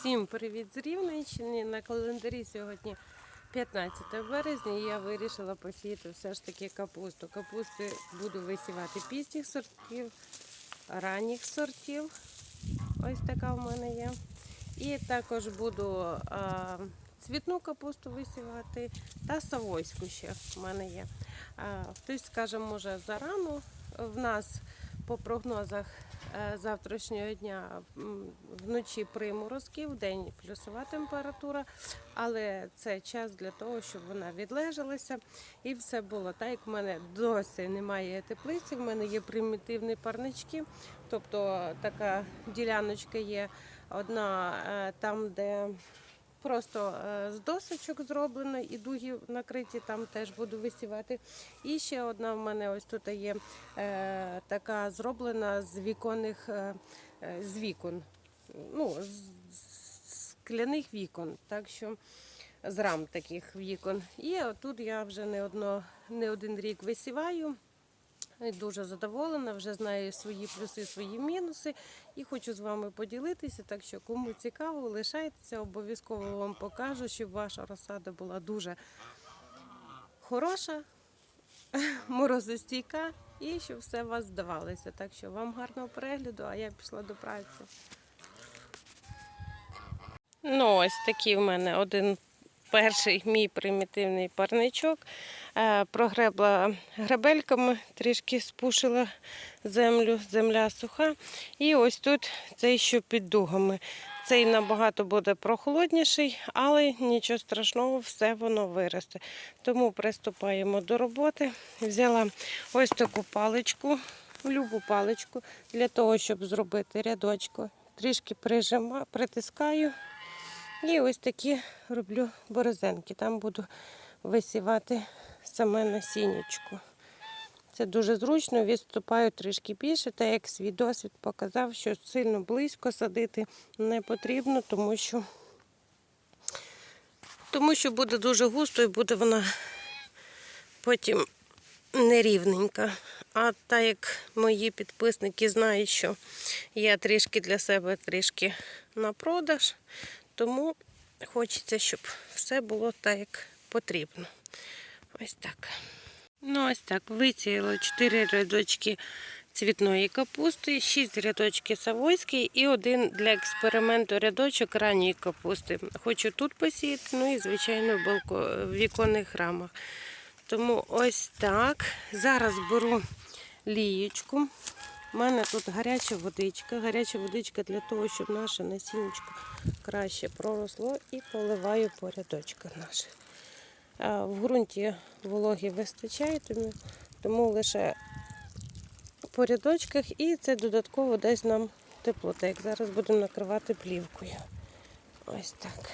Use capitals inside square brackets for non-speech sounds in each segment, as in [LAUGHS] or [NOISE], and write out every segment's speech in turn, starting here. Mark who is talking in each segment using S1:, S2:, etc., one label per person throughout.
S1: Всім привіт з Рівненщини. На календарі сьогодні 15 березня я вирішила посіяти все ж таки капусту. Капусти буду висівати пізніх сортів, ранніх сортів. Ось така в мене є. І також буду а, цвітну капусту висівати та савойську ще в мене є. А, хтось скаже, може зарано. В нас по прогнозах е, завтрашнього дня вночі приморозки, в день плюсова температура, але це час для того, щоб вона відлежалася і все було. Так як в мене досі немає теплиці, в мене є примітивні парнички, тобто така діляночка є одна е, там, де Просто е, з досочок зроблено і дуги накриті, там теж буду висівати. І ще одна в мене ось тут є е, така зроблена з віконних е, з вікон. Ну, з, скляних вікон. Так що з рам таких вікон. І тут я вже не, одно, не один рік висіваю. Дуже задоволена, вже знаю свої плюси, свої мінуси і хочу з вами поділитися. Так що, кому цікаво, лишайтеся, обов'язково вам покажу, щоб ваша розсада була дуже хороша, [LAUGHS] морозостійка і щоб все вас вдавалося. Так що вам гарного перегляду, а я пішла до праці. Ну, ось такий в мене один перший мій примітивний парничок. Е, Прогребла гребельками, трішки спушила землю, земля суха. І ось тут цей, що під дугами. Цей набагато буде прохолодніший, але нічого страшного, все воно виросте. Тому приступаємо до роботи. Взяла ось таку паличку, любу паличку, для того, щоб зробити рядочку. Трішки прижима, притискаю. І ось такі роблю борозенки. Там буду висівати саме насіннячку. Це дуже зручно, відступаю трішки більше, та як свій досвід показав, що сильно близько садити не потрібно, тому що, тому що буде дуже густо і буде вона потім нерівненька. А так як мої підписники знають, що я трішки для себе трішки на продаж, тому хочеться, щоб все було так, як потрібно. Ось так. Ну, ось так. Висіяла 4 рядочки цвітної капусти, 6 рядочки савойської і один для експерименту рядочок ранньої капусти. Хочу тут посіяти, ну і, звичайно, в, віконних рамах. Тому ось так. Зараз беру лієчку. У мене тут гаряча водичка. Гаряча водичка для того, щоб наше насіннячко краще проросло і поливаю по рядочках наших. В ґрунті вологи вистачає, тому, тому лише по рядочках і це додатково дасть нам тепло. Так як зараз будемо накривати плівкою. Ось так.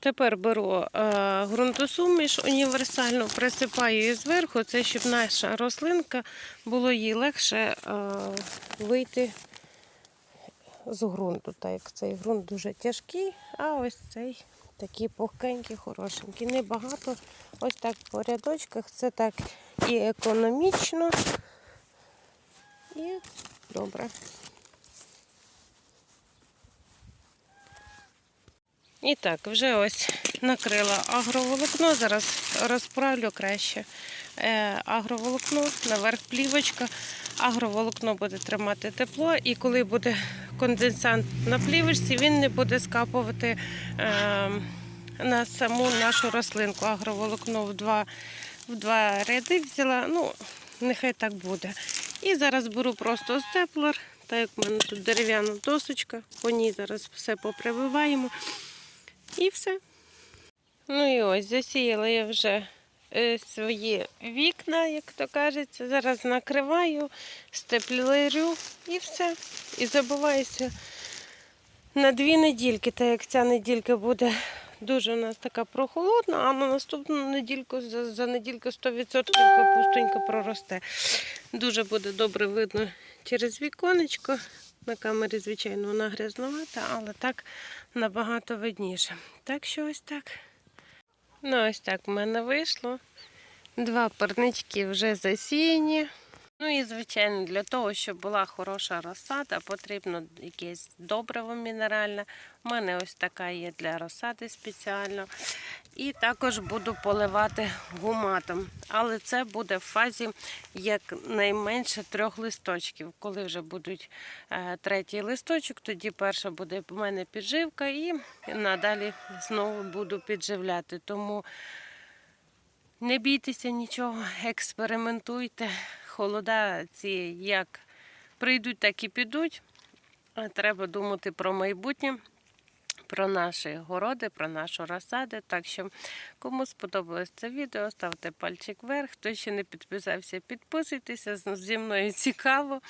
S1: Тепер беру е, ґрунтосуміш універсальну, присипаю її зверху, це щоб наша рослинка було їй легше е, вийти з ґрунту. Так як цей ґрунт дуже тяжкий, а ось цей такий пухкенький, хорошенький. Небагато. Ось так по рядочках. Це так і економічно, і добре. І так, вже ось накрила агроволокно. Зараз розправлю краще е, агроволокно, наверх плівочка. Агроволокно буде тримати тепло, і коли буде конденсант на плівочці, він не буде скапувати е, на саму нашу рослинку. Агроволокно в два, в два ряди взяла. Ну, нехай так буде. І зараз беру просто степлер, так як в мене тут дерев'яна досочка, по ній зараз все попрививаємо. І все. Ну і ось засіяла я вже е, свої вікна, як то кажеться. Зараз накриваю, степлерю і все. І забуваюся на дві недільки, так як ця неділька буде дуже у нас така прохолодна, а на наступну недільку за, за недільку 100% капустонька проросте. Дуже буде добре видно через віконечко. На камері, звичайно, вона грязновата, але так набагато видніше. Так що ось так. Ну, ось так в мене вийшло. Два парнички вже засіяні. Ну і звичайно, для того, щоб була хороша розсада, потрібно якесь добриво мінеральне. У мене ось така є для розсади спеціально. І також буду поливати гуматом. Але це буде в фазі якнайменше трьох листочків. Коли вже будуть е, третій листочок, тоді перша буде в мене підживка, і надалі знову буду підживляти. Тому не бійтеся нічого, експериментуйте. Холода ці як прийдуть, так і підуть. Треба думати про майбутнє, про наші городи, про нашу розсади. Так що, кому сподобалось це відео, ставте пальчик вверх. Хто ще не підписався, підписуйтеся. Зі мною цікаво.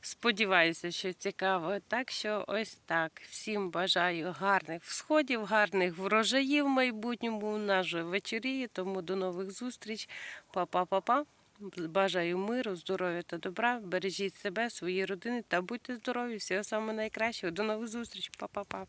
S1: Сподіваюся, що цікаво. Так що ось так. Всім бажаю гарних всходів, гарних врожаїв в майбутньому. У нас же вечоріє, тому до нових зустріч. Па-па-па-па. Бажаю миру, здоров'я та добра. Бережіть себе, свої родини та будьте здорові. Всього самого найкращого. До нових зустріч. Па-па-па.